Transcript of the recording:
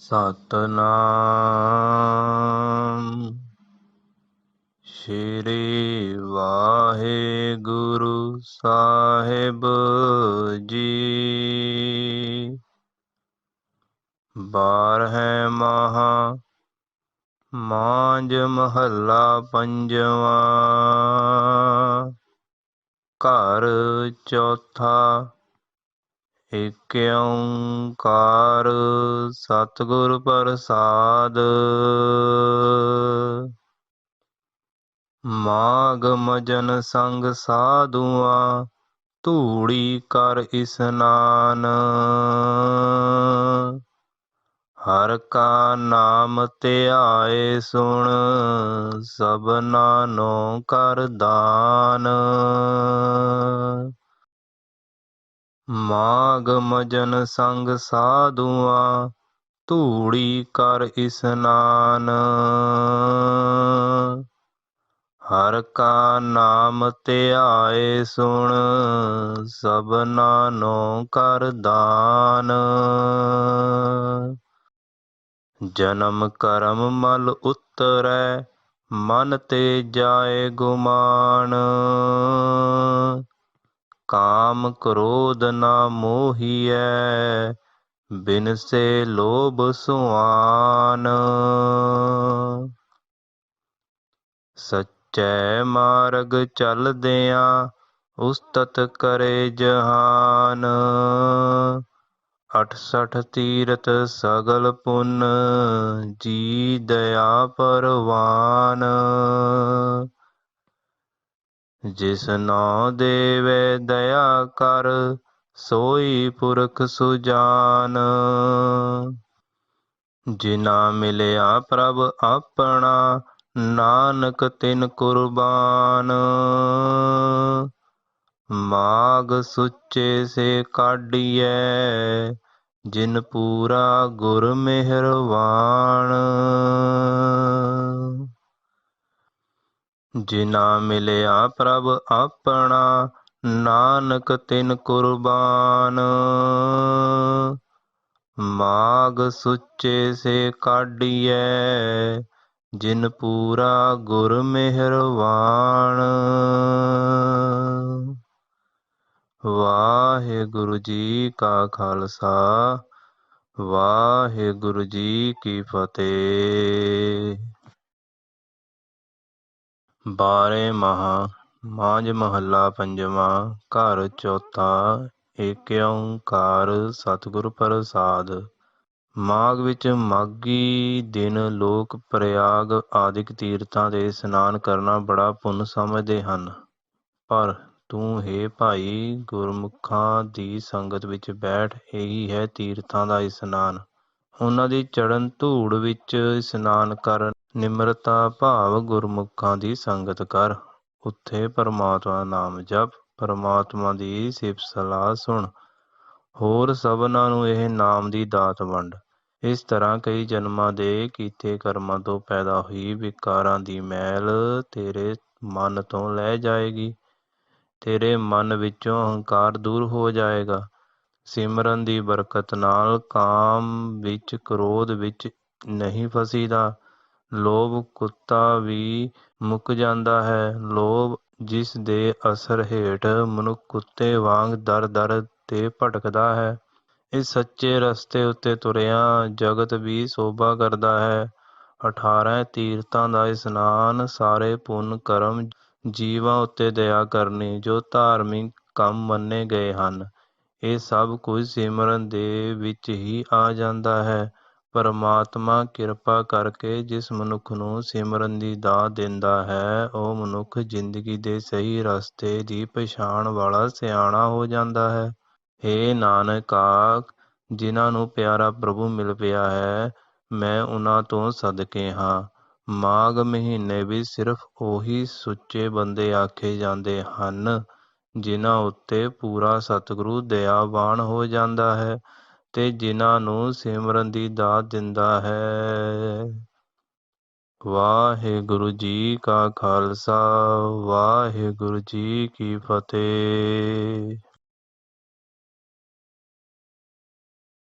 ਸਤਨਾਮ। ਸ਼੍ਰੀ ਵਾਹਿਗੁਰੂ ਸਾਹਿਬ ਜੀ। ਬਾਰਹਿ ਮਹਾ ਮਾਂਜ ਮਹੱਲਾ ਪੰਜਵਾ। ਘਰ ਚੌਥਾ ਏਕ ਓੰਕਾਰ ਸਤਿਗੁਰ ਪ੍ਰਸਾਦ। ਮਾਗ ਮਜਨ ਸੰਗ ਸਾਧੂਆਂ, ਧੂੜੀ ਕਰ ਇਸਨਾਨ ਹਰ ਕਾ ਨਾਮ ਧਿਆਏ ਸੁਣ ਸਭਨਾ ਨੋ ਕਰ ਦਾਨ। ਮਾਘ ਮਜਨ ਸੰਗ ਸਾਧੂਆਂ, ਧੂੜੀ ਕਰ ਇਸਨਾਨ ਹਰ ਕਾ ਨਾਮ ਧਿਆਏ ਸੁਣ ਸਭਨਾ ਨੋ ਕਰ ਦਾਨ। ਜਨਮ ਕਰਮ ਮਲ ਉਤਰੈ, ਮਨ ਤੇ ਜਾਏ ਗੁਮਾਨ। ਕਾਮ ਕ੍ਰੋਧ ਨਾ ਮੋਹੀਐ, ਬਿਨ ਸੇ ਲੋਭ ਸੁਆਨ। ਸੱਚੇ ਮਾਰਗ ਚਲਦਿਆਂ ਉਸਤਤ ਕਰੇ ਜਹਾਨ। 68 ਤੀਰਤ ਸਗਲ ਪੁੰਨ, ਜੀ ਦਇਆ ਪਰਵਾਨ। ਜਿਸ ਨੋ ਦੇਵੇ ਦਇਆ ਕਰ, ਸੋਈ ਪੁਰਖ ਸੁਜਾਨ। ਜਿਨਾ ਮਿਲਿਆ ਪ੍ਰਭ ਆਪਣਾ, ਨਾਨਕ ਤਿਨ ਕੁਰਬਾਨ। ਮਾਗ ਸੁੱਚੇ ਸੇ ਕਾਢੀਐ, ਜਿਨ ਪੂਰਾ ਗੁਰ ਮਿਹਰਵਾਨ। ਜਿਨਾ ਮਿਲਿਆ ਪ੍ਰਭ ਆਪਣਾ, ਨਾਨਕ ਤਿਨ ਕੁਰਬਾਨ। ਮਾਗ ਸੁੱਚੇ ਸੇ ਕਾਢੀਐ, ਜਿਨ ਪੂਰਾ ਗੁਰ ਮਿਹਰਵਾਨ। ਵਾਹਿਗੁਰੂ ਜੀ ਕਾ ਖਾਲਸਾ, ਵਾਹਿਗੁਰੂ ਜੀ ਕੀ ਫਤਿਹ। ਬਾਰੇ ਮਹਾ ਮਾਂਜ ਮਹੱਲਾ ਪੰਜਵਾਂ, ਘਰ ਚੌਥਾ, ਏਕ ਓੰਕਾਰ ਸਤਿਗੁਰ ਪ੍ਰਸਾਦ। ਮਾਘ ਵਿੱਚ ਮਾਘੀ ਦਿਨ ਲੋਕ ਪ੍ਰਯਾਗ ਆਦਿਕ ਤੀਰਥਾਂ ਦੇ ਇਸ਼ਨਾਨ ਕਰਨਾ ਬੜਾ ਪੁੰਨ ਸਮਝਦੇ ਹਨ। ਪਰ ਤੂੰ ਹੈ ਭਾਈ ਗੁਰਮੁਖਾਂ ਦੀ ਸੰਗਤ ਵਿੱਚ ਬੈਠ, ਇਹੀ ਹੈ ਤੀਰਥਾਂ ਦਾ ਇਸ਼ਨਾਨ। ਉਹਨਾਂ ਦੀ ਚੜ੍ਹਨ ਧੂੜ ਵਿੱਚ ਇਸ਼ਨਾਨ ਕਰ, ਨਿਮਰਤਾ ਭਾਵ ਗੁਰਮੁਖਾਂ ਦੀ ਸੰਗਤ ਕਰ। ਉੱਥੇ ਪਰਮਾਤਮਾ ਨਾਮ ਜਪ, ਪਰਮਾਤਮਾ ਦੀ ਸਿਫਤ ਸਲਾਹ ਸੁਣ। ਹੋਰ ਸਭਨਾਂ ਨੂੰ ਇਹ ਨਾਮ ਦੀ ਦਾਤ ਵੰਡ। ਇਸ ਤਰ੍ਹਾਂ ਕਈ ਜਨਮਾਂ ਦੇ ਕੀਤੇ ਕਰਮਾਂ ਤੋਂ ਪੈਦਾ ਹੋਈ ਵਿਕਾਰਾਂ ਦੀ ਮੈਲ ਤੇਰੇ ਮਨ ਤੋਂ ਲੈ ਜਾਏਗੀ। ਤੇਰੇ ਮਨ ਵਿੱਚੋਂ ਅਹੰਕਾਰ ਦੂਰ ਹੋ ਜਾਏਗਾ। ਸਿਮਰਨ ਦੀ ਬਰਕਤ ਨਾਲ ਕਾਮ ਵਿੱਚ ਕ੍ਰੋਧ ਵਿੱਚ ਨਹੀਂ ਫਸੀਦਾ। ਲੋਭ ਕੁੱਤਾ ਵੀ ਮੁੱਕ ਜਾਂਦਾ ਹੈ। ਲੋਭ ਜਿਸ ਦੇ ਅਸਰ ਹੇਠ ਮਨੁੱਖ ਕੁੱਤੇ ਵਾਂਗ ਦਰ-ਦਰ ਤੇ ਭਟਕਦਾ ਹੈ। ਇਸ ਸੱਚੇ ਰਸਤੇ ਉੱਤੇ ਤੁਰਿਆ ਜਗਤ ਵੀ ਸੋਭਾ ਕਰਦਾ ਹੈ। 18 ਤੀਰਥਾਂ ਦਾ ਇਸ਼ਨਾਨ ਸਾਰੇ ਪੁੰਨ ਕਰਮ ਜੀਵਾਂ ਉੱਤੇ ਦਇਆ ਕਰਨੀ, ਜੋ ਧਾਰਮਿਕ ਕੰਮ ਮੰਨੇ ਗਏ ਹਨ। ਇਹ ਸਭ ਕੁਝ ਸਿਮਰਨ ਦੇ ਵਿੱਚ ਹੀ ਆ ਜਾਂਦਾ ਹੈ। ਪਰਮਾਤਮਾ ਕਿਰਪਾ ਕਰਕੇ ਜਿਸ ਮਨੁੱਖ ਨੂੰ ਸਿਮਰਨ ਦੀ ਦਾਤ ਦਿੰਦਾ ਹੈ, ਉਹ ਮਨੁੱਖ ਜ਼ਿੰਦਗੀ ਦੇ ਸਹੀ ਰਸਤੇ ਦੀ ਪਛਾਣ ਵਾਲਾ ਸਿਆਣਾ ਹੋ ਜਾਂਦਾ ਹੈ। ਏ ਨਾਨਕਾ ਜਿਨ੍ਹਾਂ ਨੂੰ ਪਿਆਰਾ ਪ੍ਰਭੂ ਮਿਲ ਪਿਆ ਹੈ, ਮੈਂ ਉਹਨਾਂ ਤੋਂ ਸਦਕੇ ਹਾਂ। ਮਾਘ ਮਹੀਨੇ ਵੀ ਸਿਰਫ ਉਹੀ ਸੁੱਚੇ ਬੰਦੇ ਆਖੇ ਜਾਂਦੇ ਹਨ। ਜਿਨ੍ਹਾਂ ਉੱਤੇ ਪੂਰਾ ਸਤਿਗੁਰੂ ਦਇਆਵਾਨ ਹੋ ਜਾਂਦਾ ਹੈ ਤੇ ਜਿਨ੍ਹਾਂ ਨੂੰ ਸਿਮਰਨ ਦੀ ਦਾਤ ਦਿੰਦਾ ਹੈ। ਵਾਹਿਗੁਰੂ ਜੀ ਕਾ ਖਾਲਸਾ, ਵਾਹਿਗੁਰੂ ਜੀ ਕੀ ਫਤਿਹ।